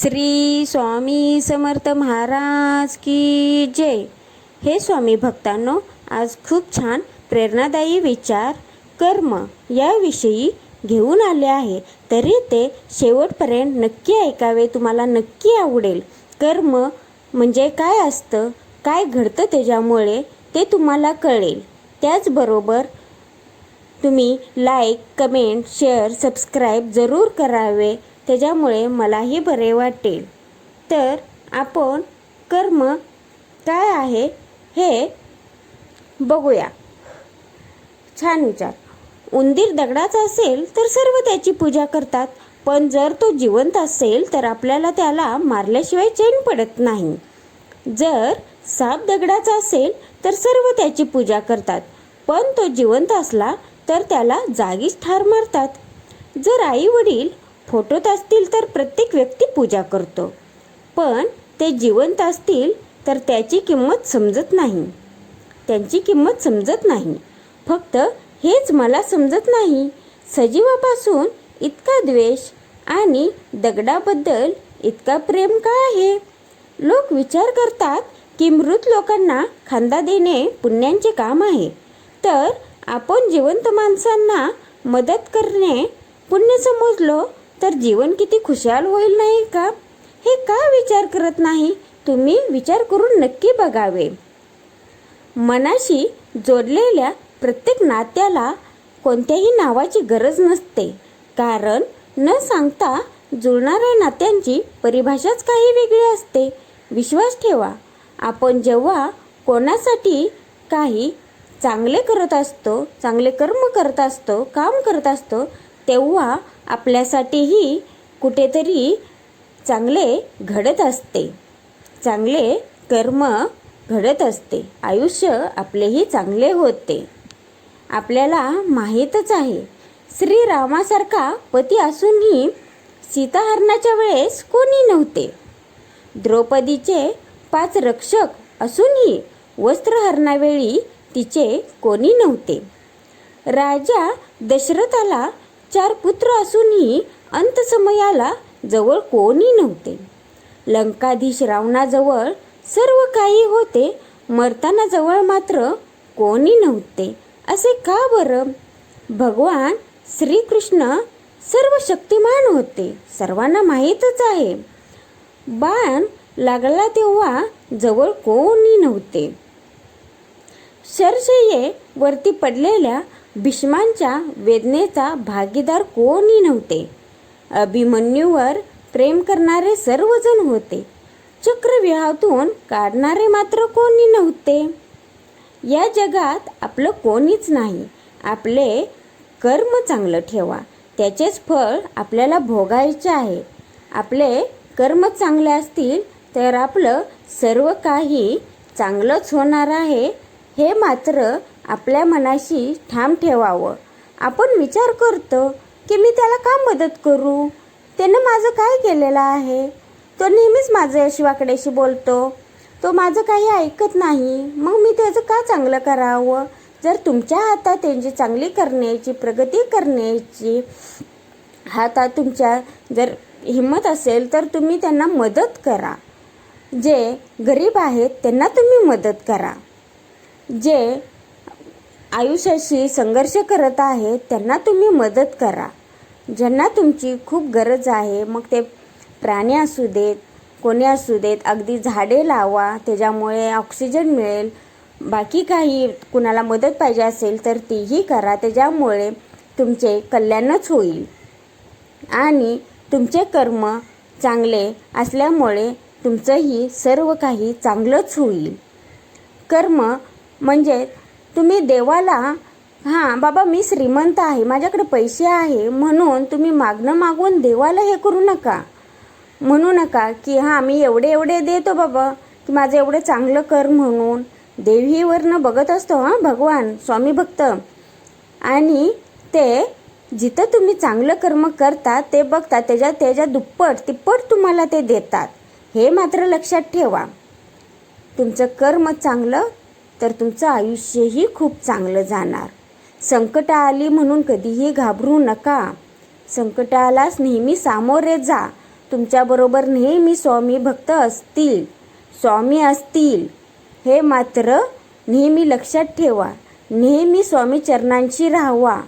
श्री स्वामी समर्थ महाराज की जय. हे स्वामी भक्तांनो आज खूप छान प्रेरणादायी विचार कर्म याविषयी घेऊन आले आहे. तरी ते शेवटपर्यंत नक्की ऐकावे तुम्हाला नक्की आवडेल. कर्म म्हणजे काय असतं काय घडतं त्याच्यामुळे ते तुम्हाला कळेल. त्याचबरोबर तुम्ही लाईक कमेंट शेअर सबस्क्राईब जरूर करावे. त्याच्यामुळे मलाही बरे वाटेल तर आपण कर्म काय आहे हे बघूया. छान विचार. उंदीर दगडाचा असेल तर सर्व त्याची पूजा करतात पण जर तो जिवंत असेल तर आपल्याला त्याला मारल्याशिवाय चैन पडत नाही. जर साप दगडाचा असेल तर सर्व त्याची पूजा करतात पण तो जिवंत असला तर त्याला जागीच ठार मारतात. जर आई वडील फोटोत असतील तर प्रत्येक व्यक्ती पूजा करतो. पण ते जिवंत असतील तर त्याची किंमत समजत नाही. त्यांची किंमत समजत नाही. फक्त हेच मला समजत नाही. सजीवापासून इतका द्वेष आणि दगडाबद्दल इतका प्रेम का आहे? लोक विचार करतात की मृत लोकांना खांदा देणे पुण्यांचे काम आहे. तर आपण जिवंत माणसांना मदत करणे पुण्य समजलो तर जीवन किती खुशाल होईल नाही का? हे का विचार करत नाही? तुम्ही विचार करून नक्की बघावे. मनाशी जोडलेल्या प्रत्येक नात्याला कोणत्याही नावाची गरज नसते. कारण न सांगता जुळणाऱ्या नात्यांची परिभाषाच काही वेगळी असते. विश्वास ठेवा. आपण जेव्हा कोणासाठी काही चांगले करत असतो चांगले कर्म करत असतो काम करत असतो तेव्हा आपल्यासाठीही कुठेतरी चांगले घडत असते. चांगले कर्म घडत असते. आयुष्य आपलेही चांगले होते. आपल्याला माहीतच आहे. श्रीरामासारखा पती असूनही सीताहरणाच्या वेळेस कोणी नव्हते. द्रौपदीचे पाच रक्षक असूनही वस्त्रहरणावेळी तिचे कोणी नव्हते. राजा दशरथाला चार पुत्र असूनही अंतसमयाला जवळ कोणी नव्हते. लंकाधीश रावणाजवळ सर्व काही होते मरताना जवळ मात्र कोणी नव्हते. असे का बरं? भगवान श्रीकृष्ण सर्व शक्तिमान होते सर्वांना माहीतच आहे. बाण लागला तेव्हा जवळ कोणी नव्हते. शरशये वरती पडलेल्या भीष्मांच्या वेदनेचा भागीदार कोणी नव्हते. अभिमन्यूवर प्रेम करणारे सर्वजण होते. चक्रव्यूहातून काढणारे मात्र कोणी नव्हते. या जगात आपलं कोणीच नाही. आपले कर्म चांगलं ठेवा. त्याचेच फळ आपल्याला भोगायचे आहे. आपले कर्म चांगले असतील तर आपलं सर्व काही चांगलंच होणार आहे. हे मात्र आपल्या मनाशी ठाम ठेवावं. आपण विचार करतो की मी त्याला का मदत करू? त्यानं माझं काय केलेलं आहे? तो नेहमीच माझं शिवाकड्याशी बोलतो. तो माझं काही ऐकत नाही. मग मी त्याचं का चांगलं करावं? जर तुमच्या हातात त्यांची चांगली करण्याची प्रगती करण्याची हातात तुमच्या जर हिंमत असेल तर तुम्ही त्यांना मदत करा. जे गरीब आहेत त्यांना तुम्ही मदत करा. जे आयुष्याशी संघर्ष करत आहे त्यांना तुम्ही मदत करा. ज्यांना तुमची खूप गरज आहे मग ते प्राणी असू देत कोणी असू देत अगदी झाडे लावा त्याच्यामुळे ऑक्सिजन मिळेल. बाकी काही कुणाला मदत पाहिजे असेल तर तीही करा. त्याच्यामुळे तुमचे कल्याणच होईल. आणि तुमचे कर्म चांगले असल्यामुळे तुमचंही सर्व काही चांगलंच होईल. कर्म म्हणजे तुम्ही देवाला हां बाबा मी श्रीमंत आहे माझ्याकडे पैसे आहे म्हणून तुम्ही मागणं मागून देवाला हे करू नका. म्हणू नका की हां मी एवढे एवढे देतो बाबा की माझं एवढं चांगलं कर म्हणून. देवीवरनं बघत असतो हां भगवान स्वामी भक्त. आणि ते जिथं तुम्ही चांगलं कर्म करता ते बघता त्याच्या त्याच्या दुप्पट तिप्पट तुम्हाला ते देतात. हे मात्र लक्षात ठेवा. तुमचं कर्म चांगलं तर तुमचं आयुष्यही खूप चांगलं जाणार. संकट आली म्हणून कधीही घाबरू नका. संकटालाच नेहमी सामोरे जा. तुमच्याबरोबर नेहमी स्वामी भक्त असतील. स्वामी असतील. हे मात्र नेहमी लक्षात ठेवा. नेहमी स्वामी चरणांशी राहावा.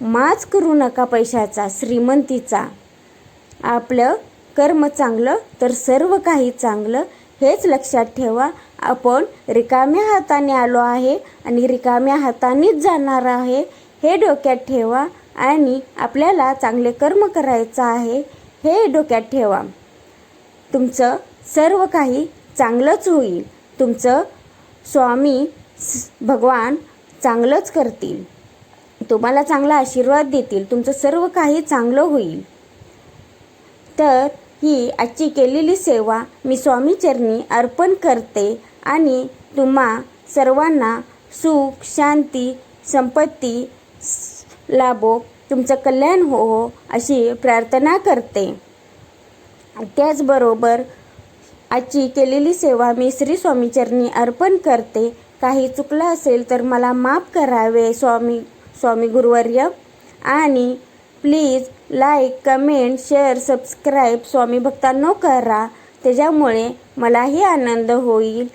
माच करू नका पैशाचा श्रीमंतीचा. आपलं कर्म चांगलं तर सर्व काही चांगलं हेच लक्षात ठेवा. आपण रिकाम्या हाताने आलो आहे आणि रिकाम्या हातानेच जाणार आहे. हे डोक्यात ठेवा आणि आपल्याला चांगले कर्म करायचं आहे हे डोक्यात ठेवा. तुमचं सर्व काही चांगलंच होईल. तुमचं स्वामी भगवान चांगलंच करतील. तुम्हाला चांगला आशीर्वाद देतील. तुमचं सर्व काही चांगलं होईल. तर ही आजची केलेली सेवा मी स्वामीचरणी अर्पण करते आणि तुम्हा सर्वांना सुख शांती संपत्ती लाभो तुमचं कल्याण हो हो अशी प्रार्थना करते. त्याचबरोबर आजची केलेली सेवा मी श्री स्वामीचरणी अर्पण करते. काही चुकलं असेल तर मला माफ करावे स्वामी स्वामी गुरुवर्य. आणि please like comment share subscribe स्वामी भक्तांनो करा. त्याच्यामुळे मलाही आनंद होईल.